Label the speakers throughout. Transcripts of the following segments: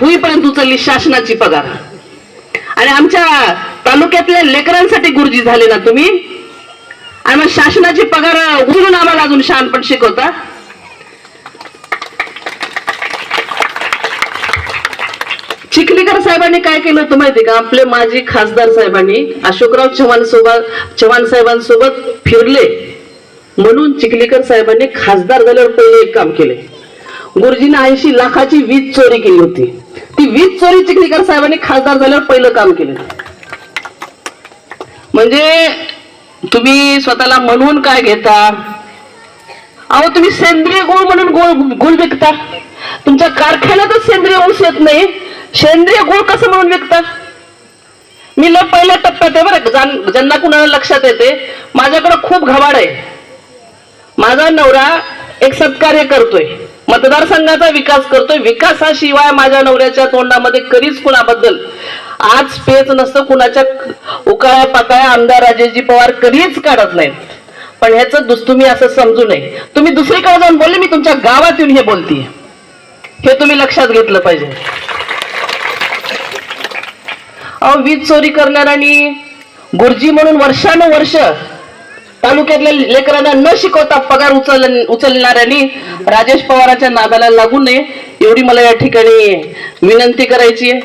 Speaker 1: होईपर्यंत उचलली शासनाची पगार. आणि आमच्या तालुक्यातल्या लेकरांसाठी गुरुजी झाले ना तुम्ही? आणि मग शासनाची पगार उचलून आम्हाला अजून शहाणपण शिकवता? चिखलीकर साहेबांनी काय केलं होतं माहिती का? आपले माजी खासदार साहेबांनी अशोकराव चव्हाण सोबत चव्हाण साहेबांसोबत फिरले. म्हणून चिखलीकर साहेबांनी खासदार झाल्यावर पहिले एक काम केले. गुरुजीने ऐंशी लाखाची वीज चोरी केली होती. वीज चोरी चिखलीकर साहेबांनी खासदार झाल्यावर पहिलं काम केलं म्हणजे तुम्ही स्वतःला म्हणून काय घेता? अहो तुम्ही सेंद्रिय गुळ म्हणून गुळ गुळ विकता. तुमच्या कारखान्यातच सेंद्रिय ऊस येत नाही. सेंद्रिय गुळ कसं म्हणून विकता? मी ल पहिल्या टप्प्यात आहे बरं ज्यांना कुणाला लक्षात येते माझ्याकडे खूप घबाड आहे. माझा नवरा एक सत्कार्य करतोय. मतदारसंघाचा विकास करतोय. विकासाशिवाय माझ्या नवऱ्याच्या तोंडामध्ये कधीच कुणाबद्दल आज पेच नसतं. कुणाच्या उकाळ्या पाकाळ्या आमदार राजेशजी पवार कधीच काढत नाहीत. पण ह्याचं दुस तुम्ही असं समजू नये. तुम्ही दुसरीकडे जाऊन बोलले मी तुमच्या गावात येऊन हे बोलतीये. हे तुम्ही लक्षात घेतलं पाहिजे. अहो वीज चोरी करणाऱ्यांनी गुरुजी म्हणून वर्षानुवर्ष तालुक्यातल्या लेकरांना न शिकवता पगार उचल उचलणाऱ्यांनी राजेश पवारांच्या नादाला लागू नये एवढी मला या ठिकाणी विनंती करायची आहे.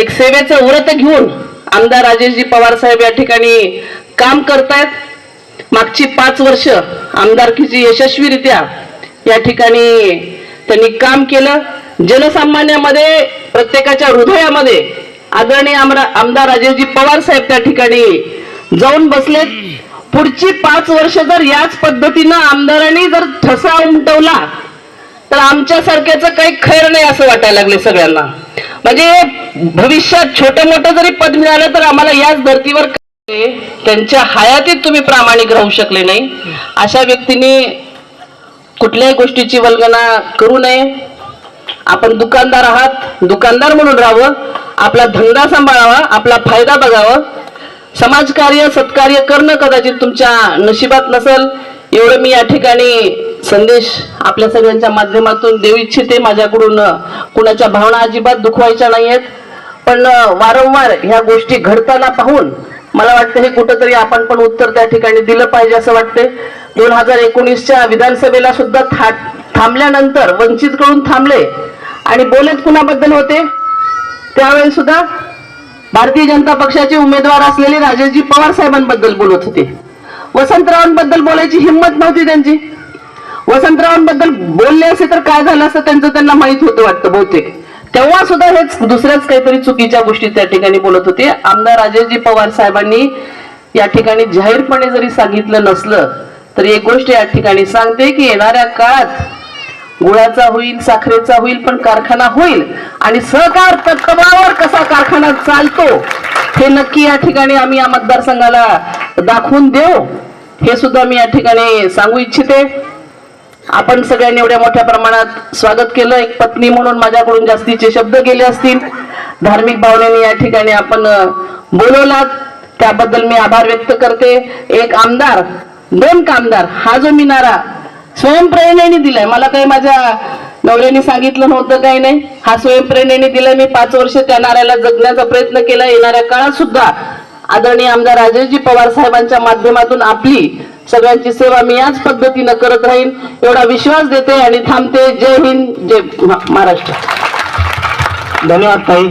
Speaker 1: एक सेवेचं व्रत घेऊन आमदार राजेशजी पवार साहेब या ठिकाणी काम करतायत. मागची पाच वर्ष आमदारकीची यशस्वीरित्या या ठिकाणी त्यांनी काम केलं. जनसामान्यामध्ये प्रत्येकाच्या हृदयामध्ये आदरणीय आमदार राजेशजी पवार साहेब त्या ठिकाणी जाऊन बसलेत. पुढची पाच वर्ष जर याच पद्धतीनं आमदारांनी जर ठसा उमटवला तर आमच्यासारख्याचं काही खैर नाही असं वाटायला लागले सगळ्यांना. म्हणजे भविष्यात छोटं मोठं जरी पद मिळालं तर आम्हाला याच धर्तीवर त्यांच्या हयातीत तुम्ही प्रामाणिक राहू शकले नाही. अशा व्यक्तीने कुठल्याही गोष्टीची वल्गना करू नये. आपण दुकानदार आहात दुकानदार म्हणून राहावं आपला धंदा सांभाळावा आपला फायदा बघावा. समाजकार्य सत्कार्य करणं कदाचित तुमच्या नशिबात नसेल. एवढं मी या ठिकाणी संदेश आपल्या सगळ्यांच्या माध्यमातून देऊ इच्छिते. माझ्याकडून कुणाच्या भावना अजिबात दुखवायच्या नाहीयेत. पण वारंवार ह्या गोष्टी घडताना पाहून मला वाटतं हे कुठंतरी आपण पण उत्तर त्या ठिकाणी दिलं पाहिजे असं वाटते दोन हजार एकोणीसच्या विधानसभेला सुद्धा था थांबल्यानंतर वंचित कडून थांबले. आणि बोलत कुणाबद्दल होते? त्यावेळेस सुद्धा भारतीय जनता पक्षाचे उमेदवार असलेले राजेशजी पवार साहेबांबद्दल बोलत होते. वसंतरावांबद्दल बोलायची हिंमत नव्हती त्यांची. वसंतरावांबद्दल बोलले असे तर काय झालं असं त्यांचं त्यांना माहीत होतं वाटतं बहुतेक. तेव्हा सुद्धा हेच दुसऱ्याच काहीतरी चुकीच्या गोष्टी त्या ठिकाणी बोलत होते. आमदार राजेशजी पवार साहेबांनी या ठिकाणी जाहीरपणे जरी सांगितलं नसलं तर एक गोष्ट या ठिकाणी सांगते की येणाऱ्या काळात गुळाचा होईल साखरेचा होईल पण कारखाना होईल आणि सहकार तत्वावर कसा चालतो. हे नक्की या ठिकाणी आम्ही या मतदारसंघाला दाखवून देऊ. हे सुद्धा मी या ठिकाणी सांगू इच्छिते. आपण सगळ्यांनी एवढ्या मोठ्या प्रमाणात स्वागत केलं. एक पत्नी म्हणून माझ्याकडून जास्तीचे शब्द गेले असतील. धार्मिक भावनेने या ठिकाणी आपण बोलवलात. त्याबद्दल मी आभार व्यक्त करते. एक आमदार दोन कामदार हा जो मी नारा स्वयंप्रेरणेने दिलाय. मला काही माझ्या नवऱ्याने सांगितलं नव्हतं काही नाही. हा स्वयंप्रेरणेने दिलं. मी पाच वर्ष त्या नाऱ्याला जगण्याचा प्रयत्न केला. येणाऱ्या काळात सुद्धा आदरणीय आमदार राजेशजी पवार साहेबांच्या माध्यमातून आपली सगळ्यांची सेवा मी याच पद्धतीनं करत राहीन. एवढा विश्वास देते आणि थांबते. जय हिंद. जय महाराष्ट्र.
Speaker 2: धन्यवाद ताई.